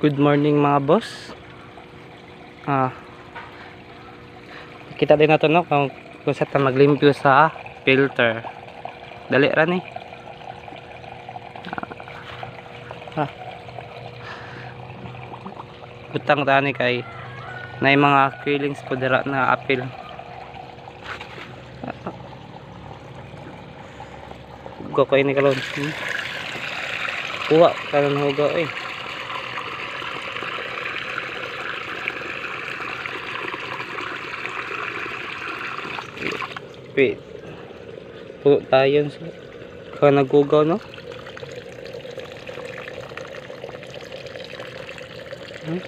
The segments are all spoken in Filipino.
Good morning mga boss. Ah. Kita din nato no kung kung sa maglimpyo sa filter. Dali ra ni. Ah. Butang tani kay na mga killings po dira na apil. Hugo ko ini kalon. Kuha kalon hugo eh. Wait. Puno tayo sa kaya nagugaw no? Hmm?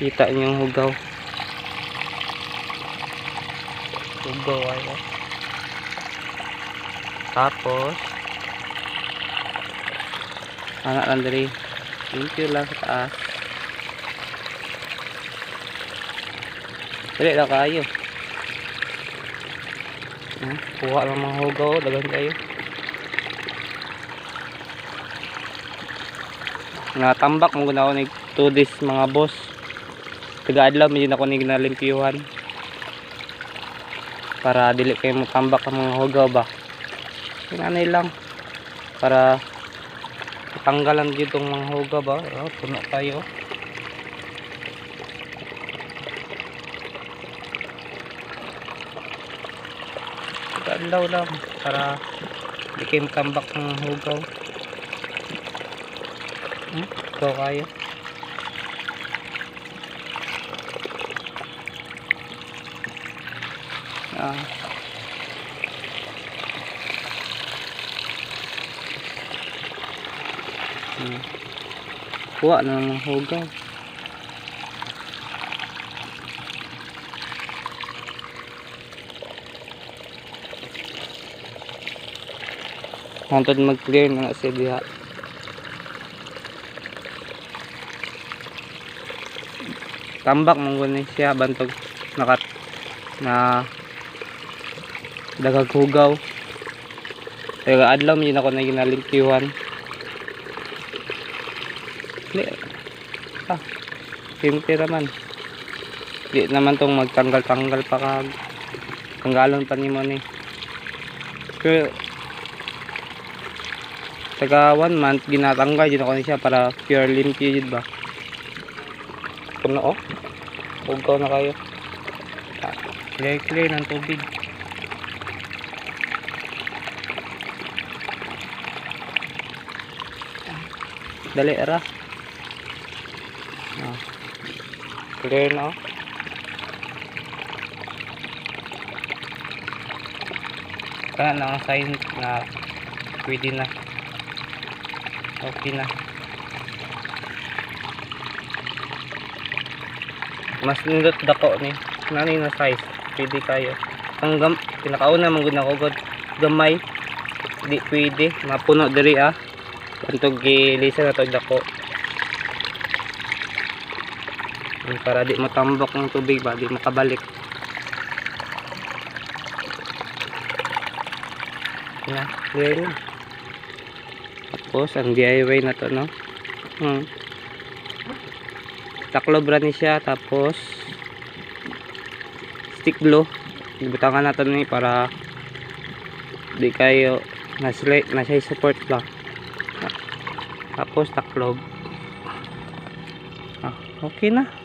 Kita niyo yung hugaw. Hugaw ay. oh. Tapos anak lang diri. Limpyo lang sa taas. Dili lang kayo. Hmm, kuha lang mga hugaw, dagan kayo. Nga tambak mo guna ko ni 2 days mga boss. Taga-adlaw medyo na ko ni ginalimpyuhan. Para dili kayo mo tambak ang mga hugaw ba. Inanay lang. Para tanggalan dito ang mga hugaw ba. Oh, puno tayo. Taga-adlaw lang. Para di kayo tambak ng hugaw. Hmm? Ito kayo. Ah. Hmm. Kuha na ng hugaw. Hantod mag-clear na siya diha. Tambak mong siya bantog nakat na dagag hugaw kaya adlaw mi ako na ginalimpyuhan di ah simple naman. Di naman tong magtanggal-tanggal pa kag tanggalon pa nimo ni pero taga one month ginatanggal yun ako ni siya para pure limpyo yun ba? Puno oh. Hugaw na kayo. Ah, clear clear ng tubig dali ra ah. clear na oh. kaya na ang sign na. Pwede na. Okay na. Mas nindot dako ni. Nani na size? Pwede kayo. Ang gam pinakauna nako gud gamay. Di pwede. Mapuno diri ah Antog gilisa na dako. Para di matambak ng tubig ba, di makabalik. Na, clear na. Tapos, ang DIY na to, no? Hmm. Taklob ra ni siya, tapos stick glue. Ibutangan natin ni para di kayo nasli, nasa support lang tapos taklob ah, okay na